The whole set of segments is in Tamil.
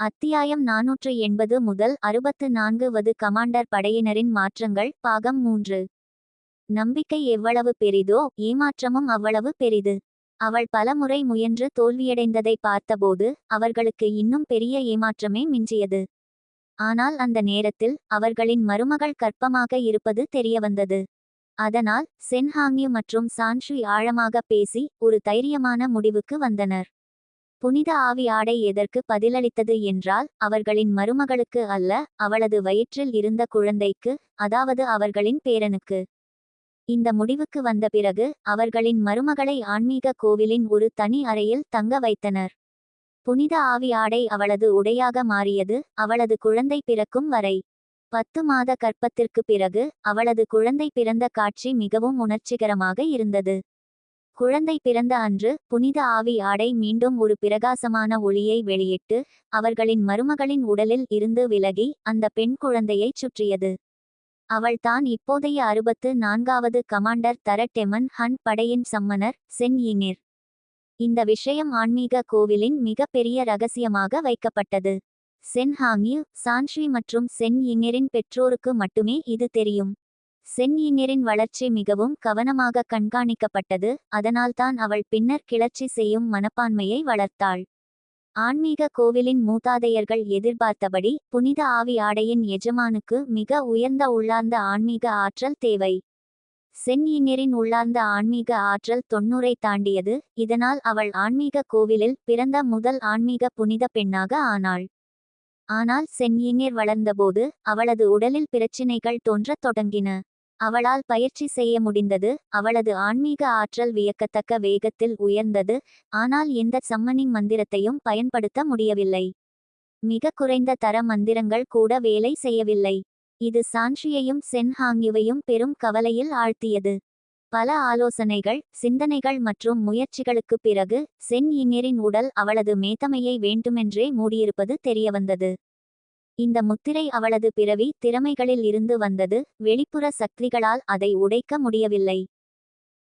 அத்தியாயம் நாநூற்று எண்பது முதல் அறுபத்து நான்கு வது கமாண்டர் படையினரின் மாற்றங்கள் பாகம் மூன்று. நம்பிக்கை எவ்வளவு பெரிதோ ஏமாற்றமும் அவ்வளவு பெரிது. அவள் பலமுறை முயன்று தோல்வியடைந்ததை பார்த்தபோது அவர்களுக்கு இன்னும் பெரிய ஏமாற்றமே மிஞ்சியது. ஆனால் அந்த நேரத்தில் அவர்களின் மருமகள் கற்பமாக இருப்பது தெரியவந்தது. அதனால் சென்ஹாங்யு மற்றும் சான்ஷி ஆழமாக பேசி ஒரு தைரியமான முடிவுக்கு வந்தனர். புனித ஆவி ஆடை எதற்கு பதிலளித்தது என்றால் அவர்களின் மருமகளுக்கு அல்ல அவளது வயிற்றில் இருந்த குழந்தைக்கு அதாவது அவர்களின் பேரனுக்கு. இந்த முடிவுக்கு வந்த பிறகு அவர்களின் மருமகளை ஆன்மீக கோவிலின் ஒரு தனி அறையில் தங்க வைத்தனர். புனித ஆவி ஆடை அவளது உடையாக மாறியது அவளது குழந்தை பிறக்கும் வரை. பத்து மாத கற்பத்திற்கு பிறகு அவளது குழந்தை பிறந்த காட்சி மிகவும் உணர்ச்சிகரமாக இருந்தது. குழந்தை பிறந்த அன்று புனித ஆவி ஆடை மீண்டும் ஒரு பிரகாசமான ஒளியை வெளியிட்டு அவர்களின் மருமகளின் உடலில் இருந்து விலகி அந்த பெண் குழந்தையைச் சுற்றியது. அவள் தான் இப்போதைய அறுபத்து நான்காவது கமாண்டர் தர டெமன் ஹன் படையின் சம்மனர் சென் இனிர் இந்த விஷயம் ஆன்மீக கோவிலின் மிகப்பெரிய ரகசியமாக வைக்கப்பட்டது. சென் ஹாங்யு சான்ஷி மற்றும் சென் இங்கிரின் பெற்றோருக்கு மட்டுமே இது தெரியும். சென் வளர்ச்சி மிகவும் கவனமாக கண்காணிக்கப்பட்டது அதனால்தான் அவள் பின்னர் கிளர்ச்சி செய்யும் மனப்பான்மையை வளர்த்தாள். ஆன்மீக கோவிலின் மூதாதையர்கள் எதிர்பார்த்தபடி புனித ஆவி ஆடையின் எஜமானுக்கு மிக உயர்ந்த உள்ளார்ந்த ஆன்மீக ஆற்றல் தேவை. சென் உள்ளார்ந்த ஆன்மீக ஆற்றல் தொன்னூரை தாண்டியது இதனால் அவள் ஆன்மீக கோவிலில் பிறந்த முதல் ஆன்மீக புனித பெண்ணாக ஆனாள். ஆனால் சென் வளர்ந்தபோது அவளது உடலில் பிரச்சினைகள் தோன்றத் தொடங்கின. அவளால் பயிற்சி செய்ய முடிந்தது. அவளது ஆன்மீக ஆற்றல் வியக்கத்தக்க வேகத்தில் உயர்ந்தது. ஆனால் எந்த சம்மனிங் மந்திரத்தையும் பயன்படுத்த முடியவில்லை. மிக குறைந்த தர மந்திரங்கள் கூட வேலை செய்யவில்லை. இது சான்ஷியையும் சென்ஹாங்கிவையும் பெரும் கவலையில் ஆழ்த்தியது. பல ஆலோசனைகள் சிந்தனைகள் மற்றும் முயற்சிகளுக்குப் பிறகு சென் இங்கிரின் உடல் அவளது மேத்தமையை வேண்டுமென்றே மூடியிருப்பது தெரியவந்தது. இந்த முத்திரை அவளது பிறவி திறமைகளில் இருந்து வந்தது வெளிப்புற சக்திகளால் அதை உடைக்க முடியவில்லை.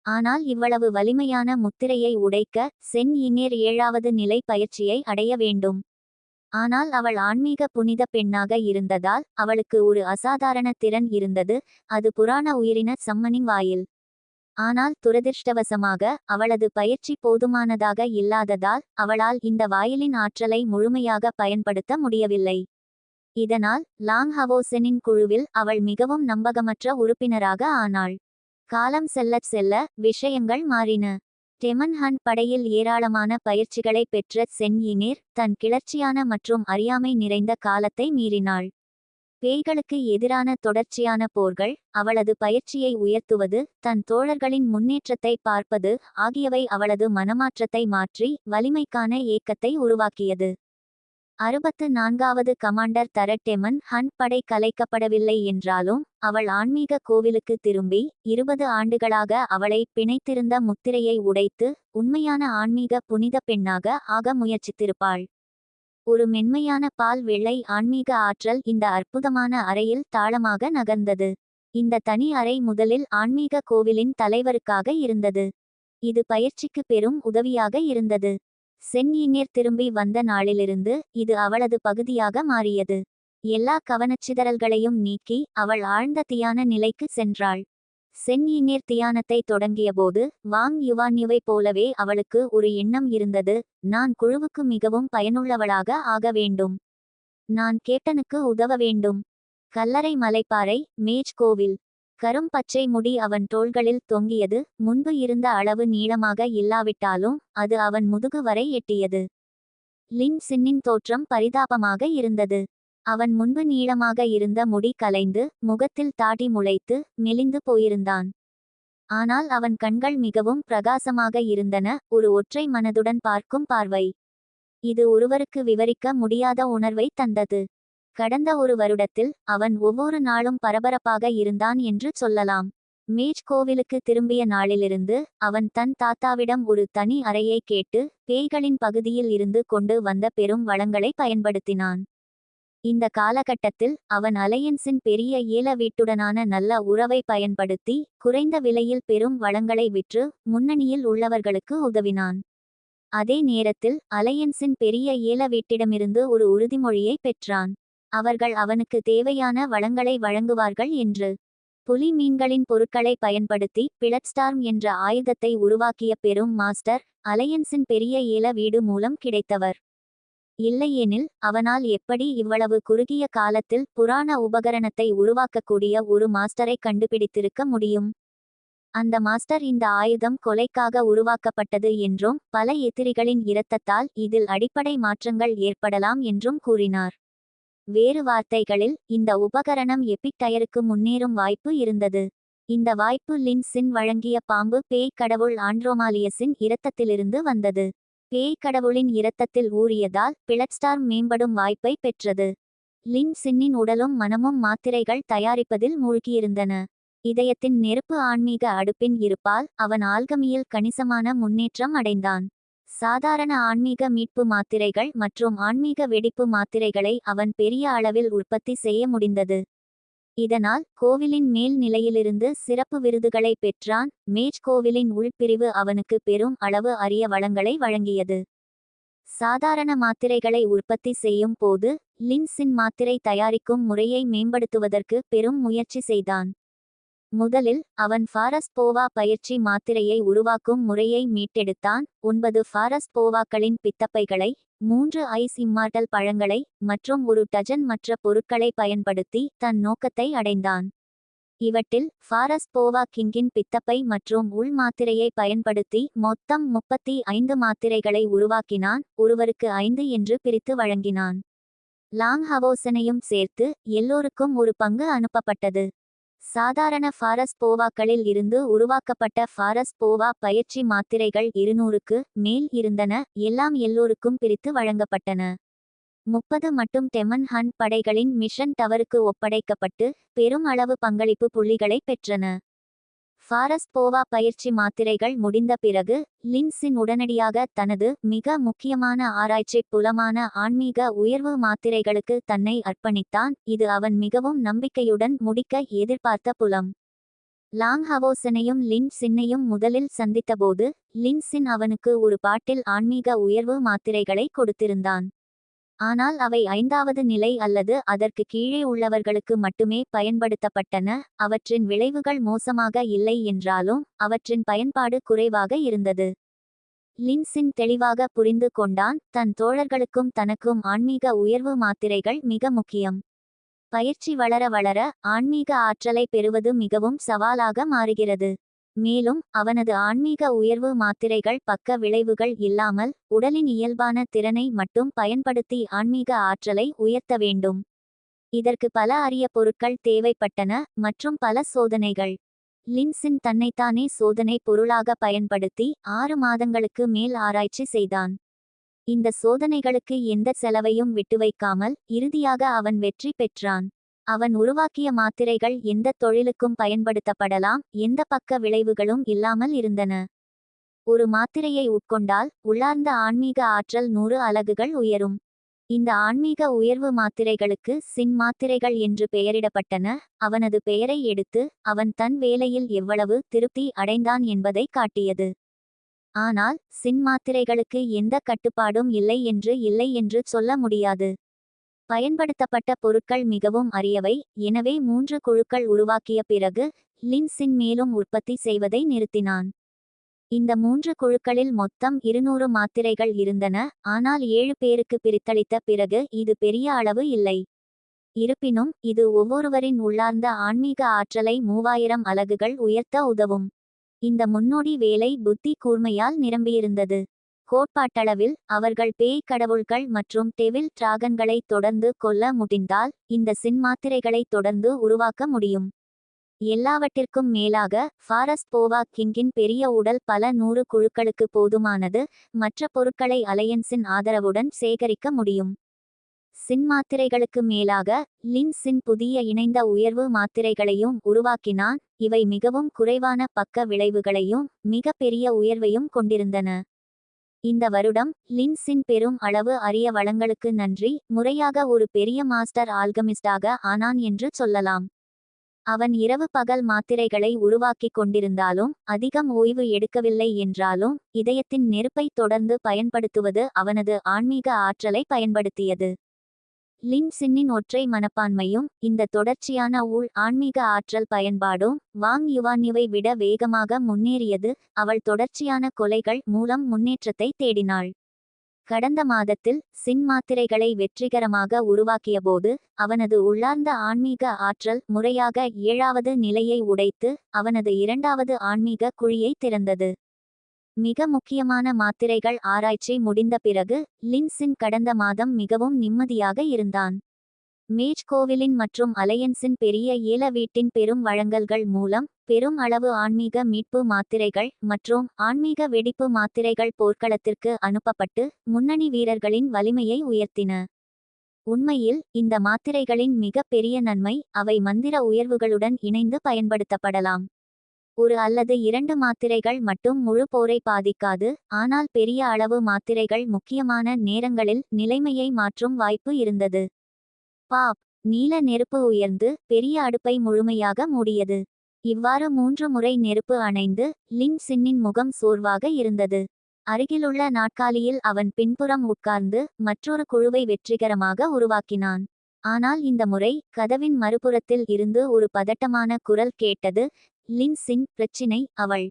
ஆனால் இவ்வளவு வலிமையான முத்திரையை உடைக்க சென் இனேர் ஏழாவது நிலை பயிற்சியை அடைய வேண்டும். ஆனால் அவள் ஆன்மீக புனித பெண்ணாக இருந்ததால் அவளுக்கு ஒரு அசாதாரண திறன் இருந்தது அது புராண உயிரின சம்மனின் வாயில். ஆனால் துரதிர்ஷ்டவசமாக அவளது பயிற்சி போதுமானதாக இல்லாததால் அவளால் இந்த வாயிலின் ஆற்றலை முழுமையாக பயன்படுத்த முடியவில்லை. இதனால் லாங் ஹவோசெனின் குழுவில் அவள் மிகவும் நம்பகமற்ற உறுப்பினராக ஆனாள். காலம் செல்லச் செல்ல விஷயங்கள் மாறின. டெமன் ஹன் படையில் ஏராளமான பயிற்சிகளை பெற்ற சென் இனேர் தன் கிளர்ச்சியான மற்றும் அறியாமை நிறைந்த காலத்தை மீறினாள். பேய்களுக்கு எதிரான தொடர்ச்சியான போர்கள் அவளது பயிற்சியை உயர்த்துவது தன் தோழர்களின் முன்னேற்றத்தை பார்ப்பது ஆகியவை அவளது மனமாற்றத்தை மாற்றி வலிமைக்கான ஏக்கத்தை உருவாக்கியது. அறுபத்து நான்காவது கமாண்டர் தரட்டெமன் ஹன் படை கலைக்கப்படவில்லை என்றாலும் அவள் ஆன்மீக கோவிலுக்கு திரும்பி இருபது ஆண்டுகளாக அவளை பிணைத்திருந்த முத்திரையை உடைத்து உண்மையான ஆன்மீக புனித பெண்ணாக ஆக முயற்சித்திருப்பாள். ஒரு மென்மையான பால் வெள்ளை ஆன்மீக ஆற்றல் இந்த அற்புதமான அறையில் தாளமாக நகர்ந்தது. இந்த தனி அறை முதலில் ஆன்மீக கோவிலின் தலைவருக்காக இருந்தது. இது பயிற்சிக்கு பெரும் உதவியாக இருந்தது. சென் திரும்பி வந்த நாளிலிருந்து இது அவளது பகுதியாக மாறியது. எல்லா கவனச்சிதறல்களையும் நீக்கி அவள் ஆழ்ந்த தியான நிலைக்கு சென்றாள். சென் தியானத்தை தொடங்கியபோது வாங் யுவான்யுவை போலவே அவளுக்கு ஒரு எண்ணம் இருந்தது. நான் குழுவுக்கு மிகவும் பயனுள்ளவளாக ஆக வேண்டும். நான் கேப்டனுக்கு உதவ வேண்டும். கல்லறை மலைப்பாறை மேஜ் கோவில். கரும் பச்சை முடி அவன் தோள்களில் தொங்கியது. முன்பு இருந்த அளவு நீளமாக இல்லாவிட்டாலும் அது அவன் முதுகு வரை எட்டியது. லின் சின்னின் தோற்றம் பரிதாபமாக இருந்தது. அவன் முன்பு நீளமாக இருந்த முடி கலைந்து முகத்தில் தாடி முளைத்து மெலிந்து போயிருந்தான். ஆனால் அவன் கண்கள் மிகவும் பிரகாசமாக இருந்தன. ஒரு ஒற்றை மனதுடன் பார்க்கும் பார்வை. இது ஒருவருக்கு விவரிக்க முடியாத உணர்வை தந்தது. கடந்த ஒரு வருடத்தில் அவன் ஒவ்வொரு நாளும் பரபரப்பாக இருந்தான் என்று சொல்லலாம். மேஜ் கோவிலுக்கு திரும்பிய நாளிலிருந்து அவன் தன் தாத்தாவிடம் ஒரு தனி அறையை கேட்டு பேய்களின் பகுதியில் இருந்து கொண்டு வந்த பெரும் வளங்களை பயன்படுத்தினான். இந்த காலகட்டத்தில் அவன் அலையன்ஸின் பெரிய ஏல வீட்டுடனான நல்ல உறவை பயன்படுத்தி குறைந்த விலையில் பெரும் வளங்களை விற்று முன்னணியில் உள்ளவர்களுக்கு உதவினான். அதே நேரத்தில் அலையன்ஸின் பெரிய ஏல வீட்டிடமிருந்து ஒரு உறுதிமொழியை பெற்றான். அவர்கள் அவனுக்கு தேவையான வளங்களை வழங்குவார்கள் என்று. புலி மீன்களின் பொருட்களை பயன்படுத்தி பிளட்ஸ்டார்ம் என்ற ஆயுதத்தை உருவாக்கிய பெரும் மாஸ்டர் அலையன்ஸின் பெரிய ஏல வீடு மூலம் கிடைத்தவர். இல்லையெனில் அவனால் எப்படி இவ்வளவு குறுகிய காலத்தில் புராண உபகரணத்தை உருவாக்கக்கூடிய ஒரு மாஸ்டரை கண்டுபிடித்திருக்க முடியும்? அந்த மாஸ்டர் இந்த ஆயுதம் கொலைக்காக உருவாக்கப்பட்டது என்றும் பல எதிரிகளின் இரத்தத்தால் இதில் அடிப்படை மாற்றங்கள் ஏற்படலாம் என்றும் கூறினார். வேறு வார்த்தைகளில் இந்த உபகரணம் எபிக் டயருக்கு முன்னேறும் வாய்ப்பு இருந்தது. இந்த வாய்ப்பு லின்சின் வழங்கிய பாம்பு பேய் கடவுள் ஆண்ட்ரோமாலியஸின் இரத்தத்திலிருந்து வந்தது. பேய் கடவுளின் இரத்தத்தில் ஊறியதால் பிளட்ஸ்டார் மேம்படும் வாய்ப்பை பெற்றது. லின் சின்னின் உடலும் மனமும் மாத்திரைகள் தயாரிப்பதில் மூழ்கியிருந்தன. இதயத்தின் நெருப்பு ஆன்மீக அடுப்பின் இருப்பால் அவன் ஆல்கமியில் கணிசமான முன்னேற்றம் அடைந்தான். சாதாரண ஆன்மீக மீட்பு மாத்திரைகள் மற்றும் ஆன்மீக வெடிப்பு மாத்திரைகளை அவன் பெரிய அளவில் உற்பத்தி செய்ய முடிந்தது. இதனால் கோவிலின் மேல் நிலையிலிருந்து சிறப்பு விருதுகளை பெற்றான். மேஜ் கோவிலின் உள்பிரிவு அவனுக்கு பெரும் அளவு அரிய வளங்களை வழங்கியது. சாதாரண மாத்திரைகளை உற்பத்தி செய்யும் போது லின்சின் மாத்திரை தயாரிக்கும் முறையை மேம்படுத்துவதற்கு பெரும் முயற்சி செய்தான். முதலில் அவன் ஃபாரஸ் போவா பயிற்சி மாத்திரையை உருவாக்கும் முறையை மீட்டெடுத்தான். ஒன்பது ஃபாரஸ் போவாக்களின் பித்தப்பைகளை மூன்று ஐஸ் இம்மாட்டல் பழங்களை மற்றும் ஒரு டஜன் மற்ற பொருட்களை பயன்படுத்தி தன் நோக்கத்தை அடைந்தான். இவற்றில் ஃபாரஸ் போவா கிங்கின் பித்தப்பை மற்றும் உள் மாத்திரையை பயன்படுத்தி மொத்தம் முப்பத்தி ஐந்து மாத்திரைகளை உருவாக்கினான். ஒருவருக்கு ஐந்து என்று பிரித்து வழங்கினான். லாங் ஹவோசனையும் சேர்த்து எல்லோருக்கும் ஒரு பங்கு அனுப்பப்பட்டது. சாதாரண ஃபாரஸ் போவாக்களில் இருந்து உருவாக்கப்பட்ட ஃபாரஸ் போவா பயிற்சி மாத்திரைகள் இருநூறுக்கு மேல் இருந்தன. எல்லாம் எல்லோருக்கும் பிரித்து வழங்கப்பட்டன. முப்பது மட்டும் டெமன் ஹன் படைகளின் மிஷன் டவருக்கு ஒப்படைக்கப்பட்டு பெரும் அளவு பங்களிப்பு புள்ளிகளை பெற்றன. ஃபாரஸ் போவா பயிற்சி மாத்திரைகள் முடிந்த பிறகு லின்சின் உடனடியாக தனது மிக முக்கியமான ஆராய்ச்சி புலமான ஆன்மீக உயர்வு மாத்திரைகளுக்கு தன்னை அர்ப்பணித்தான். இது அவன் மிகவும் நம்பிக்கையுடன் முடிக்க எதிர்பார்த்த புலம். லாங் ஹவோசனையும் லின் சின்னையும் முதலில் சந்தித்தபோது லின்சின் அவனுக்கு ஒரு பாட்டில் ஆன்மீக உயர்வு மாத்திரைகளை கொடுத்திருந்தான். ஆனால் அவை ஐந்தாவது நிலை அல்லது அதற்கு கீழே உள்ளவர்களுக்கு மட்டுமே பயன்படுத்தப்பட்டன. அவற்றின் விளைவுகள் மோசமாக இல்லை என்றாலும் அவற்றின் பயன்பாடு குறைவாக இருந்தது. லின்சின் தெளிவாக புரிந்து கொண்டான் தன் தோழர்களுக்கும் தனக்கும் ஆன்மீக உயர்வு மாத்திரைகள் மிக முக்கியம். பயிற்சி வளர வளர ஆன்மீக ஆற்றலை பெறுவது மிகவும் சவாலாக மாறுகிறது. மேலும் அவனது ஆன்மீக உயர்வு மாத்திரைகள் பக்க விளைவுகள் இல்லாமல் உடலின் இயல்பான திறனை மட்டும் பயன்படுத்தி ஆன்மீக ஆற்றலை உயர்த்த வேண்டும். இதற்கு பல அரிய பொருட்கள் தேவைப்பட்டன மற்றும் பல சோதனைகள். லின்சின் தன்னைத்தானே சோதனை பொருளாக பயன்படுத்தி ஆறு மாதங்களுக்கு மேல் ஆராய்ச்சி செய்தான். இந்த சோதனைகளுக்கு எந்த செலவையும் விட்டுவைக்காமல் இறுதியாக அவன் வெற்றி பெற்றான். அவன் உருவாக்கிய மாத்திரைகள் எந்த தொழிலுக்கும் பயன்படுத்தப்படலாம் எந்த பக்க விளைவுகளும் இல்லாமல் இருந்தன. ஒரு மாத்திரையை உட்கொண்டால் உள்ளார்ந்த ஆன்மீக ஆற்றல் நூறு அலகுகள் உயரும். இந்த ஆன்மீக உயர்வு மாத்திரைகளுக்கு சின் மாத்திரைகள் என்று பெயரிடப்பட்டன அவனது பெயரை எடுத்து அவன் தன் வேலையில் எவ்வளவு திருப்தி அடைந்தான் என்பதை காட்டியது. ஆனால் சின் மாத்திரைகளுக்கு எந்த கட்டுப்பாடும் இல்லை என்று இல்லை என்று சொல்ல முடியாது. பயன்படுத்தப்பட்ட பொருட்கள் மிகவும் அரியவை. எனவே மூன்று குழுக்கள் உருவாக்கிய பிறகு லின்சின் மேலும் உற்பத்தி செய்வதை நிறுத்தினான். இந்த மூன்று குழுக்களில் மொத்தம் இருநூறு மாத்திரைகள் இருந்தன. ஆனால் ஏழு பேருக்கு பிரித்தளித்த பிறகு இது பெரிய அளவு இல்லை. இருப்பினும் இது ஒவ்வொருவரின் உள்ளார்ந்த ஆன்மீக ஆற்றலை மூவாயிரம் அலகுகள் உயர்த்த உதவும். இந்த முன்னோடி வேலை புத்தி கூர்மையால் நிரம்பியிருந்தது. கோட்பாட்டளவில் அவர்கள் பேய் கடவுள்கள் மற்றும் டெவில் டிராகன்களை தொடர்ந்து கொல்ல முடிந்தால் இந்த சின்மாத்திரைகளை தொடர்ந்து உருவாக்க முடியும். எல்லாவற்றிற்கும் மேலாக ஃபாரஸ் போவா கிங்கின் பெரிய உடல் பல நூறு குழுக்களுக்கு போதுமானது மற்ற பொருட்களை அலையன்ஸின் ஆதரவுடன் சேகரிக்க முடியும். சின் மாத்திரைகளுக்கு மேலாக லின் சின் புதிய இணைந்த உயர்வு மாத்திரைகளையும் உருவாக்கினான் இவை மிகவும் குறைவான பக்க விளைவுகளையும் மிகப்பெரிய உயர்வையும் கொண்டிருந்தன. இந்த வருடம் லின்சின் பெரும் அளவு அரிய வளங்களுக்கு நன்றி. முறையாக ஒரு பெரிய மாஸ்டர் ஆல்கமிஸ்டாக ஆனான் என்று சொல்லலாம். அவன் இரவு பகல் மாத்திரைகளை உருவாக்கிக் கொண்டிருந்தாலும் அதிகம் ஓய்வு எடுக்கவில்லை என்றாலும் இதயத்தின் நெருப்பை தொடர்ந்து பயன்படுத்துவது அவனது ஆன்மீக ஆற்றலை பயன்படுத்தியது. லின் சின்னின் ஒற்றை மனப்பான்மையும் இந்த தொடர்ச்சியான ஊழ் ஆன்மீக ஆற்றல் பயன்பாடும் வாங் யுவான்யுவை விட வேகமாக முன்னேறியது அவள் தொடர்ச்சியான கொலைகள் மூலம் முன்னேற்றத்தை தேடினாள். கடந்த மாதத்தில் சின் மாத்திரைகளை வெற்றிகரமாக உருவாக்கியபோது அவனது உள்ளார்ந்த ஆன்மீக ஆற்றல் முறையாக ஏழாவது நிலையை உடைத்து அவனது இரண்டாவது ஆன்மீக குழியை திறந்தது. மிக முக்கியமான மாத்திரைகள் ஆராய்ச்சி முடிந்த பிறகு லின்சின் கடந்த மாதம் மிகவும் நிம்மதியாக இருந்தான். மேஜ் கோவிலின் மற்றும் அலையன்ஸின் பெரிய ஏல வீட்டின் பெரும் வழங்கல்கள் மூலம் பெரும் அளவு ஆன்மீக மீட்பு மாத்திரைகள் மற்றும் ஆன்மீக வெடிப்பு மாத்திரைகள் போர்க்களத்திற்கு அனுப்பப்பட்டு முன்னணி வீரர்களின் வலிமையை உயர்த்தின. உண்மையில் இந்த மாத்திரைகளின் மிக பெரிய நன்மை அவை மந்திர உயர்வுகளுடன் இணைந்து பயன்படுத்தப்படலாம். ஒரு அல்லது இரண்டு மாத்திரைகள் மட்டும் முழு போரை பாதிக்காது ஆனால் பெரிய அளவு மாத்திரைகள் முக்கியமான நேரங்களில் நிலைமையை மாற்றும் வாய்ப்பு இருந்தது. பாப். நீல நெருப்பு உயர்ந்து பெரிய அடுப்பை முழுமையாக மூடியது. இவ்வாறு மூன்று முறை நெருப்பு அணைந்து லின் சின்னின் முகம் சோர்வாக இருந்தது. அருகிலுள்ள நாட்காலியில் அவன் பின்புறம் உட்கார்ந்து மற்றொரு குழுவை வெற்றிகரமாக உருவாக்கினான். ஆனால் இந்த முறை கதவின் மறுபுறத்தில் இருந்து ஒரு பதட்டமான குரல் கேட்டது லின்சின் பிரச்சினை அவள்.